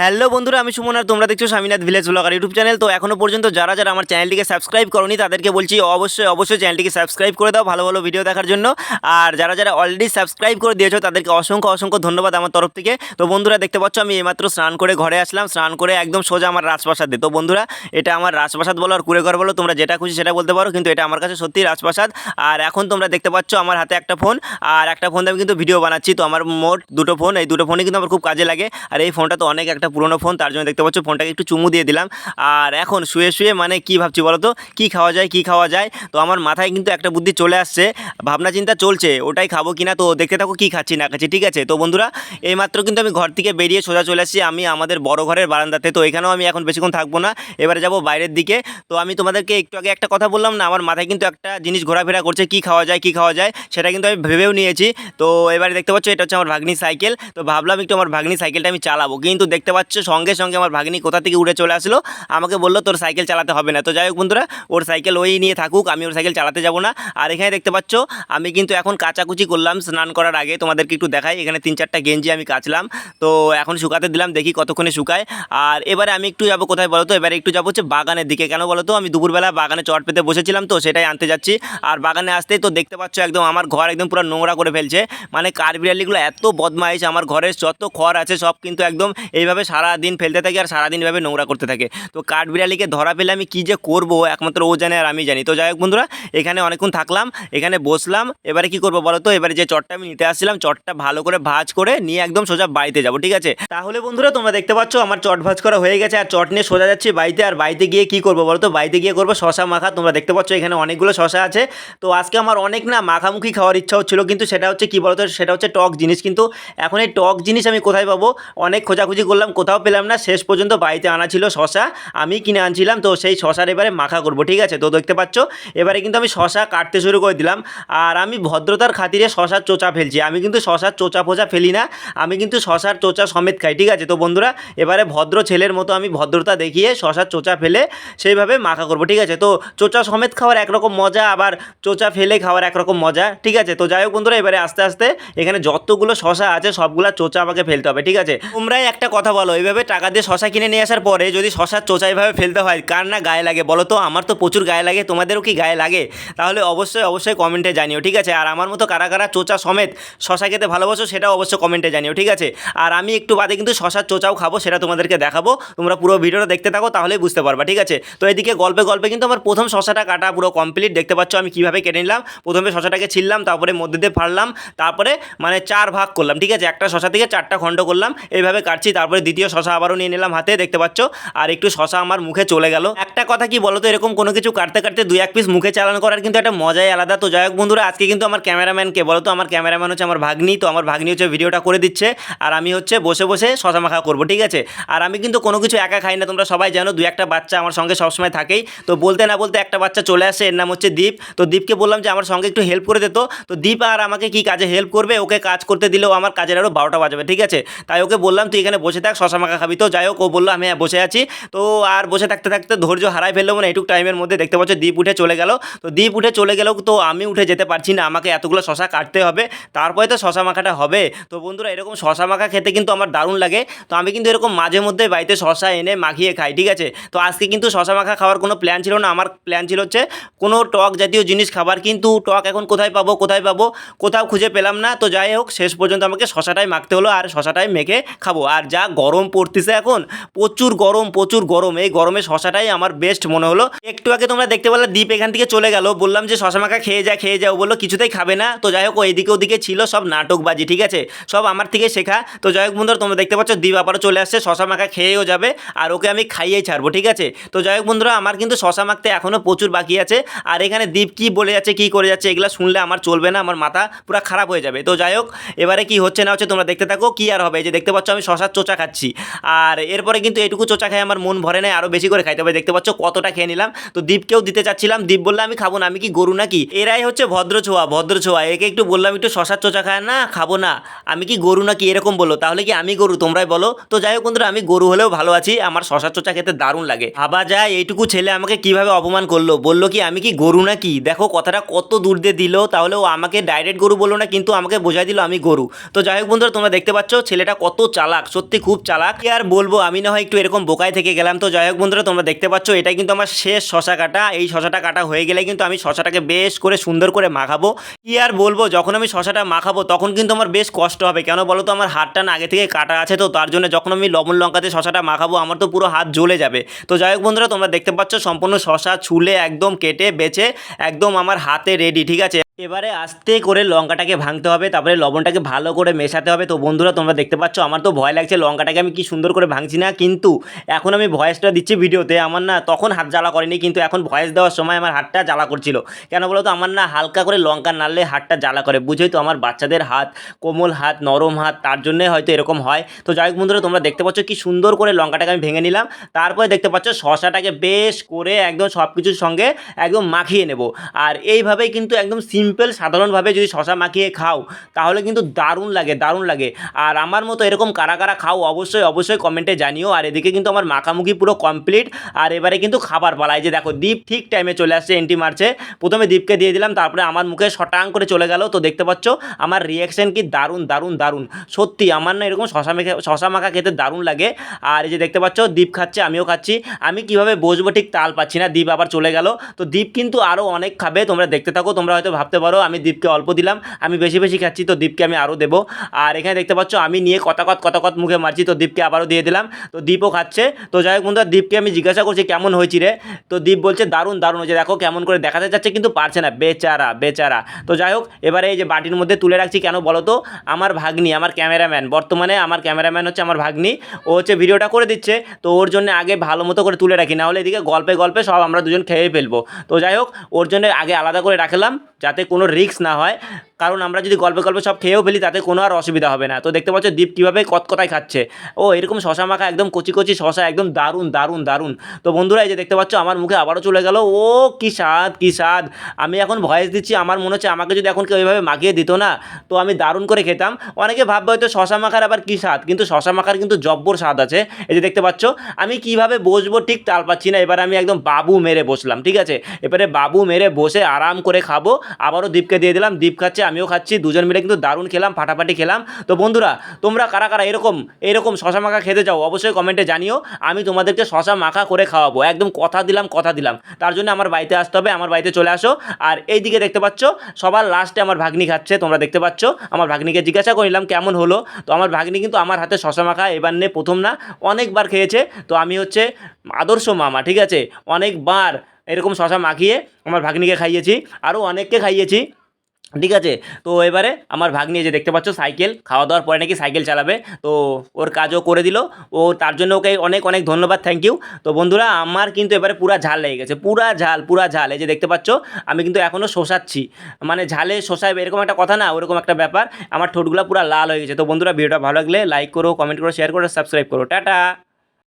Hello বন্ধুরা, আমি সুমন আর তোমরা দেখছ Swaminath village blogger YouTube channel. তো এখনও পর্যন্ত যারা যারা আমার চ্যানেলটিকে সাবস্ক্রাইব করনি, তাদেরকে বলছি অবশ্যই অবশ্যই চ্যানেলটিকে সাবস্ক্রাইব করে দাও ভালো ভালো ভিডিও দেখার জন্য। আর যারা যারা অলরেডি সাবস্ক্রাইব করে দিয়েছ, তাদেরকে অসংখ্য অসংখ্য ধন্যবাদ আমার তরফ থেকে। তো বন্ধুরা, দেখতে পাচ্ছ আমি এইমাত্র স্নান করে ঘরে আসলাম। স্নান করে একদম সোজা আমার রাজপ্রাসাদে তো বন্ধুরা, এটা আমার রাজপ্রাসাদ বলো আর কুড়ে ঘর বলো, তোমরা যেটা খুশি সেটা বলতে পারো, কিন্তু এটা আমার কাছে সত্যি রাজপ্রাসাদ। আর এখন তোমরা দেখতে পাচ্ছ আমার হাতে একটা ফোন আর একটা ফোন আমি কিন্তু ভিডিও বানাচ্ছি। তো আমার মোট দুটো ফোন এই দুটো ফোনই কিন্তু আমার খুব কাজে লাগে। আর এই ফোনটা তো অনেক একটা পুরনো ফোন, তার জন্য দেখতে পাচ্ছ ফোনটাকে একটু চুমু দিয়ে দিলাম। আর এখন শুয়ে শুয়ে মানে কি ভাবছি বলো তো? কী খাওয়া যায়, কী খাওয়া যায়? তো আমার মাথায় কিন্তু একটা বুদ্ধি চলে আসছে, ভাবনা চিন্তা চলছে, ওটাই খাব কিনা? তো দেখতে থাকো কী খাচ্ছি, না খাচ্ছি, ঠিক আছে? তো বন্ধুরা, এইমাত্র কিন্তু আমি ঘর থেকে বেরিয়ে সোজা চলে আসছি, আমি আমাদের বড় ঘরের বারান্দাতে। তো এখানেও আমি এখন বেশিক্ষণ থাকব না, এবারে যাব বাইরের দিকে। তো আমি তোমাদেরকে একটু আগে একটা কথা বললাম না, আমার মাথায় কিন্তু একটা জিনিস ঘোরাফেরা করছে, কী খাওয়া যায়, কী খাওয়া যায়, সেটা কিন্তু আমি ভেবেও নিয়েছি। তো এবারে দেখতে পাচ্ছ, এটা হচ্ছে আমার ভাগ্নি সাইকেল। তো ভাবলাম একটু আমার ভাগ্নি সাইকেলটা আমি চালাবো, কিন্তু দেখতে পাচ্ছ, সঙ্গে সঙ্গে আমার ভাগ্নি কোথা থেকে উড়ে চলে আসলো, আমাকে বলল তোর সাইকেল চালাতে হবে না। তো যাই হোক বন্ধুরা, ওর সাইকেল ওই নিয়ে থাকুক, আমি ওর সাইকেল চালাতে যাব না। আর এখানে দেখতে পাচ্ছ, আমি কিন্তু এখন কাচাকুচি করলাম স্নান করার আগে, তোমাদেরকে একটু দেখাই, এখানে তিন চারটা গেঞ্জি আমি কাচলাম। তো এখন শুকাতে দিলাম, দেখি কতক্ষণে শুকায়। আর এবারে আমি একটু যাব কোথায় বলো তো এবারে একটু যাব হচ্ছে বাগানের দিকে। কেন বলো তো আমি দুপুরবেলা বাগানে চট পেতে বসেছিলাম তো, সেটাই আনতে যাচ্ছি। আর বাগানে আসতেই তো দেখতে পাচ্ছ একদম, আমার ঘর একদম পুরো নোংরা করে ফেলছে। মানে কার বিড়ালিগুলো এত বদমাইশ, আমার ঘরের যত খড় আছে সব কিন্তু একদম এইভাবে সারা দিন ফেলতে থাকে আর সারাদিন এভাবে নোংরা করতে থাকে। তো কাঠবিড়ালিকে ধরা পেলে আমি কী যে করব? একমাত্র ও জানে আর আমি জানি। তো যাই হোক বন্ধুরা, এখানে অনেকক্ষণ থাকলাম, এখানে বসলাম। এবারে কি করব বলো তো? এবারে যে চটটা আমি নিতে আসছিলাম, চটটা ভালো করে ভাজ করে নিয়ে একদম সোজা বাড়িতে যাব, ঠিক আছে? তাহলে বন্ধুরা, তোমরা দেখতে পাচ্ছ আমার চট ভাজ করা হয়ে গেছে আর চট নিয়ে সোজা যাচ্ছি বাড়িতে। আর বাড়িতে গিয়ে কি করব বলো তো? বাড়িতে গিয়ে করব শশা মাখা। তোমরা দেখতে পাচ্ছ এখানে অনেকগুলো শশা আছে। তো আজকে আমার অনেক না মাখামুখি খাওয়ার ইচ্ছা হচ্ছিল, কিন্তু সেটা হচ্ছে কি বলতো সেটা হচ্ছে টক জিনিস। কিন্তু এখন এই টক জিনিস আমি কোথায় পাবো? অনেক খোঁজাখুঁজি করলাম কোথাও পেলাম না, শেষ পর্যন্ত বাড়িতে আনা ছিল শশা। আমি কিনে আনছিলাম, তো সেই শশার এবারে মাখা করব, ঠিক আছে? তো দেখতে পাচ্ছ, এবারে কিন্তু আমি শশা কাটতে শুরু করে দিলাম। আর আমি ভদ্রতার খাতিরে শশার চোচা ফেলছি। আমি কিন্তু শশার চোচা ফোচা ফেলি না, আমি কিন্তু শশার চোচা সমেত খাই, ঠিক আছে? তো বন্ধুরা, এবারে ভদ্র ছেলের মতো আমি ভদ্রতা দেখিয়ে শশার চোচা ফেলে সেইভাবে মাখা করব, ঠিক আছে? তো চোচা সমেত খাওয়ার একরকম মজা, আবার চোচা ফেলে খাওয়ার একরকম মজা, ঠিক আছে? তো যাই হোক বন্ধুরা, এবারে আস্তে আস্তে এখানে যতগুলো শশা আছে, সবগুলো চোচা আমাকে ফেলতে হবে, ঠিক আছে? তোমরাই একটা কথা বলো এইভাবে টাকা দিয়ে শশা কিনে নিয়ে আসার পরে যদি শশার চোচা এইভাবে ফেলতে হয়, কার না গায়ে লাগে? বলো তো, আমার তো প্রচুর গায়ে লাগে, তোমাদেরও কি গায়ে লাগে? তাহলে অবশ্যই অবশ্যই কমেন্টে জানিও, ঠিক আছে? আর আমার মতো কারা কারা চোচা সমেত শশা খেতে ভালোবাসো, সেটাও অবশ্যই কমেন্টে জানিও, ঠিক আছে? আর আমি একটু বাদে কিন্তু শশার চোচাও খাব, সেটা তোমাদেরকে দেখাবো। তোমরা পুরো ভিডিওটা দেখতে থাকো তাহলেই বুঝতে পারবা, ঠিক আছে? তো এদিকে গল্পে গল্পে কিন্তু আমার প্রথম শশাটা কাটা পুরো কমপ্লিট দেখতে পাচ্ছ আমি কীভাবে কেটে নিলাম। প্রথমে শশাটাকে ছিললাম, তারপরে মধ্যে দিয়ে ফাড়লাম, তারপরে মানে চার ভাগ করলাম, ঠিক আছে? একটা শশা থেকে চারটা খণ্ড করলাম, এইভাবে কাটছি, তারপরে দ্বিতীয় শশা আবারও নিয়ে নিলাম হাতে, দেখতে পাচ্ছ? আর একটু শশা আমার মুখে চলে গেল। একটা কথা কি বলো তো, এরকম কোনো কিছু কাটতে কাটতে দুই এক পিস মুখে চালান করার কিন্তু একটা মজাই আলাদা। তো যাই হোক বন্ধুরা, আজকে কিন্তু আমার ক্যামেরাম্যানকে বলো তো, আমার ক্যামেরাম্যান হচ্ছে আমার ভাগ্নি, তো আমার ভাগ্নি হচ্ছে ভিডিওটা করে দিচ্ছে। আর আমি হচ্ছে বসে বসে শশা মাখা করব, ঠিক আছে? আর আমি কিন্তু কোনো কিছু একা খাই না, তোমরা সবাই জানো দু একটা বাচ্চা আমার সঙ্গে সবসময় থাকেই। তো বলতে না বলতে একটা বাচ্চা চলে আসে, এর নাম হচ্ছে দীপ। তো দীপকে বললাম যে, আমার সঙ্গে একটু হেল্প করে দিত তো। দীপ আর আমাকে কি কাজে হেল্প করবে? ওকে কাজ করতে দিলেও আমার কাজের আরও বারোটা বাজাবে, ঠিক আছে? তাই ওকে বললাম, তুই এখানে বসে থাক শশা মাখা খাবি। তো যাই হোক, ও বলল, আমি বসে আছি। তো আর বসে থাকতে থাকতে ধৈর্য হারাই ফেলল মানে এইটুক টাইমের মধ্যে দেখতে পাচ্ছ দ্বীপ উঠে চলে গেল। তো দ্বীপ উঠে চলে গেলেও তো আমি উঠে যেতে পারছি না। আমাকে এতগুলো শশা কাটতে হবে, তারপরে তো শশা মাখাটা হবে। তো বন্ধুরা, এরকম শশা মাখা খেতে কিন্তু আমার দারুণ লাগে। তো আমি কিন্তু এরকম মাঝে মধ্যে বাড়িতে শশা এনে মাখিয়ে খাই, ঠিক আছে? তো আজকে কিন্তু শশা মাখা খাওয়ার কোনো প্ল্যান ছিল না। আমার প্ল্যান ছিল হচ্ছে, কোনো টক জাতীয় জিনিস খাবার। কিন্তু টক এখন কোথায় পাবো কোথায় পাবো, কোথাও খুঁজে পেলাম না। তো যাই হোক, শেষ পর্যন্ত আমাকে শশাটাই মাখতে হলো আর শশাটাই মেখে খাব। আর যা গরম পড়তেছে এখন। প্রচুর গরম প্রচুর গরম। এই গরমে শশাটাই আমার বেস্ট মনে হলো। একটু আগে তোমরা দেখতে পেলে দ্বীপ এখান থেকে চলে গেল। বললাম যে, শশা মাখা খেয়ে যা, খেয়ে যাও বলল, কিছুতেই খাবে না। তো যাই হোক ওইদিকে ওদিকে ছিল, সব নাটকবাজি, ঠিক আছে? সব আমার থেকে শেখা। তো যাই হোক বন্ধুরা, তোমরা দেখতে পাচ্ছ দ্বীপ আবারও চলে আসছে, শশা মাখা খেয়েও যাবে আর ওকে আমি খাইয়েই ছাড়বো, ঠিক আছে? তো যাই হোক বন্ধুরা, আমার কিন্তু শশা মাখতে এখনও প্রচুর বাকি আছে। আর এখানে দ্বীপ কী বলে যাচ্ছে, কী করে যাচ্ছে, এগুলো শুনলে আমার চলবে না, আমার মাথা পুরো খারাপ হয়ে যাবে। তো যাই হোক, এবারে কি হচ্ছে না হচ্ছে তোমরা দেখতে থাকো, কি আর হবে? যে দেখতে পাচ্ছ, আমি শশার চোচা খাচ্ছি। আর এরপরে কিন্তু এটুকু চোচা খাই আমার মন ভরে নেয় আরও বেশি করে খাইতে হবে। দেখতে পাচ্ছ কতটা খেয়ে নিলাম। তো দীপকেও দিতে চাচ্ছিলাম। দীপ বললে, আমি খাব না, আমি কি গরু নাকি? এরাই হচ্ছে ভদ্র ছোঁয়া ভদ্র ছোঁয়া। একে একটু বললাম, একটু শশার চোচা খায় না, খাব না। আমি কি গরু নাকি? এরকম বলো তাহলে কি আমি গরু? তোমরাই বলো। তো যাই হোক বন্ধুরা, আমি গরু হলেও ভালো আছি। আমার শশার চোচা খেতে দারুণ লাগে। ভাবা যায় এইটুকু ছেলে আমাকে কীভাবে অপমান করল। বলল কি, আমি কি গরু নাকি? দেখো কথাটা কত দূর দিয়ে দিল। তাহলে ও আমাকে ডাইরেক্ট গরু বলল না, কিন্তু আমাকে বোঝাই দিল আমি গরু। তো যাই হোক বন্ধুরা, তোমরা দেখতে পাচ্ছ ছেলেটা কত চালাক। সত্যি খুব চালাক। আর বলব, আমি না হয় একটু এরকম বোকায় থেকে গেলাম তো। যাই হোক বন্ধুরা, তোমরা দেখতে পাচ্ছ, এটাই কিন্তু আমার শেষ শশা কাটা। এই শশাটা কাটা হয়ে গেলে কিন্তু আমি শশাটাকে বেশ করে সুন্দর করে মাখাবো। কি আর বলব, যখন আমি শশাটা মাখাবো, তখন কিন্তু আমার বেশ কষ্ট হবে। কেন বলো তো, আমার হাতটা না আগে থেকে কাটা আছে তো, তার জন্য যখন আমি লবণ লঙ্কাতে শশাটা মাখাবো, আমার তো পুরো হাত জ্বলে যাবে। তো যাই হোক বন্ধুরা, তোমরা দেখতে পাচ্ছ, সম্পূর্ণ শশা ছুলে একদম কেটে, বেছে, একদম আমার হাতে রেডি ঠিক আছে? এবারে আস্তে করে লঙ্কাটাকে ভাঙতে হবে, তারপরে লবণটাকে ভালো করে মেশাতে হবে। তো বন্ধুরা, তোমরা দেখতে পাচ্ছ, আমার তো ভয় লাগছে লঙ্কাটাকে আমি কি সুন্দর করে ভাঙছি না, কিন্তু এখন আমি ভয়েসটা দিচ্ছি ভিডিওতে। আমার না তখন হাত জ্বালা করেনি, কিন্তু এখন ভয়েস দেওয়ার সময় আমার হাতটা জ্বালা করছিল। কেন বলো তো, আমার না হালকা করে লঙ্কা নাড়লে হাতটা জ্বালা করে, বুঝোই তো আমার বাচ্চাদের হাত, কোমল হাত, নরম হাত, তার জন্যই হয়তো এরকম হয়। তো যাই হোক বন্ধুরা, তোমরা দেখতে পাচ্ছ কি সুন্দর করে লঙ্কাটাকে আমি ভেঙে নিলাম। তারপরে দেখতে পাচ্ছ শশাটাকে বেশ করে একদম সব কিছুর সঙ্গে একদম মাখিয়ে নেব। আর এইভাবেই কিন্তু একদম সিম্পল সাধারণভাবে যদি শশা মাখিয়ে খাও, তাহলে কিন্তু দারুণ লাগে দারুণ লাগে। আর আমার মতো এরকম কারা কারা খাও, অবশ্যই অবশ্যই কমেন্টে জানিও। আর এদিকে কিন্তু আমার মাখামুখি পুরো কমপ্লিট আর এবারে কিন্তু খাবার পালায় যে দেখো, দীপ ঠিক টাইমে চলে আসছে এন্টি মারছে প্রথমে দীপকে দিয়ে দিলাম, তারপরে আমার মুখে শটাং করে চলে গেল। তো দেখতে পাচ্ছ, আমার রিয়াকশন কি দারুণ দারুণ দারুণ। সত্যি, আমার না এরকম শশা মেখে, শশা মাখা খেতে দারুণ লাগে। আর এই যে দেখতে পাচ্ছ দ্বীপ খাচ্ছে, আমিও খাচ্ছি। আমি কীভাবে বসবো ঠিক তাল পাচ্ছি না, দীপ আবার চলে গেল। তো দীপ কিন্তু আরও অনেক খাবে, তোমরা দেখতে থাকো, তোমরা হয়তো ভাবতে পারো, আমি দীপকে অল্প দিলাম, আমি বেশি বেশি খাচ্ছি, তো দীপকে আমি আরও দেবো। আর এখানে দেখতে পাচ্ছ, আমি নিয়ে কতাকত কতাকত মুখে মারছি, তো দীপকে আবারও দিয়ে দিলাম, তো দীপও খাচ্ছে। তো যাই হোক বন্ধুরা, দীপকে আমি জিজ্ঞাসা করছি, কেমন হয়েছি রে? তো দীপ বলছে, দারুণ দারুণ হয়েছে। দেখো কেমন করে দেখাতে চাচ্ছে, কিন্তু পারছে না, বেচারা বেচারা। তো যাই হোক, এবারে এই যে বাটির মধ্যে তুলে রাখছি, কেন বলো তো? আমার ভাগ্নি, আমার ক্যামেরাম্যান, বর্তমানে আমার ক্যামেরাম্যান হচ্ছে আমার ভাগ্নি। ও হচ্ছে ভিডিওটা করে দিচ্ছে, তো ওর জন্য আগে ভালো মতো করে তুলে রাখি, না হলে এদিকে গল্পে গল্পে সব আমরা দুজন খেয়ে ফেলব। তো যাই হোক, ওর জন্য আগে আলাদা করে রাখলাম, যাতে কোনো রিস্ক না হয়। কারণ আমরা যদি গল্পে গল্পে সব খেয়েও ফেলি, তাতে কোনো আর অসুবিধা হবে না। তো দেখতে পাচ্ছ দীপ কীভাবে কতকতায় খাচ্ছে। ও, এরকম শশা মাখা, একদম কচি কচি শশা, একদম দারুণ দারুণ দারুণ। তো বন্ধুরা, এই যে দেখতে পাচ্ছ, আমার মুখে আবারও চলে গেল। ও, কী স্বাদ কী স্বাদ। আমি এখন ভয়েস দিচ্ছি, আমার মনে হচ্ছে আমাকে যদি এখন কেউ এইভাবে মাখিয়ে দিত না, তো আমি দারুণ করে খেতাম। অনেকে ভাববে হয়তো শশা মাখার আবার কী স্বাদ, কিন্তু শশা মাখার কিন্তু জব্বর স্বাদ আছে। এই যে দেখতে পাচ্ছ, আমি কীভাবে বসবো ঠিক তাল পাচ্ছি না, এবার আমি একদম বাবু মেরে বসলাম, ঠিক আছে? এবারে বাবু মেরে বসে আরাম করে খাব। আবারও দীপকে দিয়ে দিলাম, দীপ খাচ্ছে আমিও খাচ্ছি, দুজন মিলে কিন্তু দারুণ খেলাম, ফাটাফাটি খেলাম। তো বন্ধুরা, তোমরা কারা কারা এরকম এরকম শশা মাখা খেতে চাও, অবশ্যই কমেন্টে জানিও। আমি তোমাদেরকে শশা মাখা করে খাওয়াবো। একদম কথা দিলাম কথা দিলাম। তার জন্য আমার বাড়িতে আসতে হবে, আমার বাড়িতে চলে আসো। আর এই দিকে দেখতে পাচ্ছ, সবার লাস্টে আমার ভাগ্নি খাচ্ছে, তোমরা দেখতে পাচ্ছ। আমার ভাগ্নিকে জিজ্ঞাসা করিলাম কেমন হলো? তো আমার ভাগ্নি কিন্তু আমার হাতে শশা মাখা, এবার নে, প্রথম না, অনেকবার খেয়েছে। তো আমি হচ্ছে আদর্শ মামা, ঠিক আছে? অনেকবার এরকম শশা মাখিয়ে আমার ভাগ্নিকে খাইয়েছি আরও অনেককে খাইয়েছি। ঠিক আছে? তো এবারে আমার ভাগ্নি যে দেখতে পাচ্ছ, সাইকেল খাওয়া দাওয়ার পরে নাকি সাইকেল চালাবে। তো ওর কাজও করে দিল। ও তার জন্য ওকে অনেক অনেক ধন্যবাদ থ্যাংক ইউ তো বন্ধুরা, আমার কিন্তু এবারে পুরা ঝাল লেগে গেছে, পুরা ঝাল পুরা ঝাল। এই যে দেখতে পাচ্ছ, আমি কিন্তু এখনও শোষাচ্ছি। মানে ঝালে শোষায় এরকম একটা কথা না, ওরকম একটা ব্যাপার। আমার ঠোঁটগুলো পুরো লাল হয়ে গেছে। তো বন্ধুরা, ভিডিওটা ভালো লাগলে লাইক করো কমেন্ট করো শেয়ার করো সাবস্ক্রাইব করো। টাটা!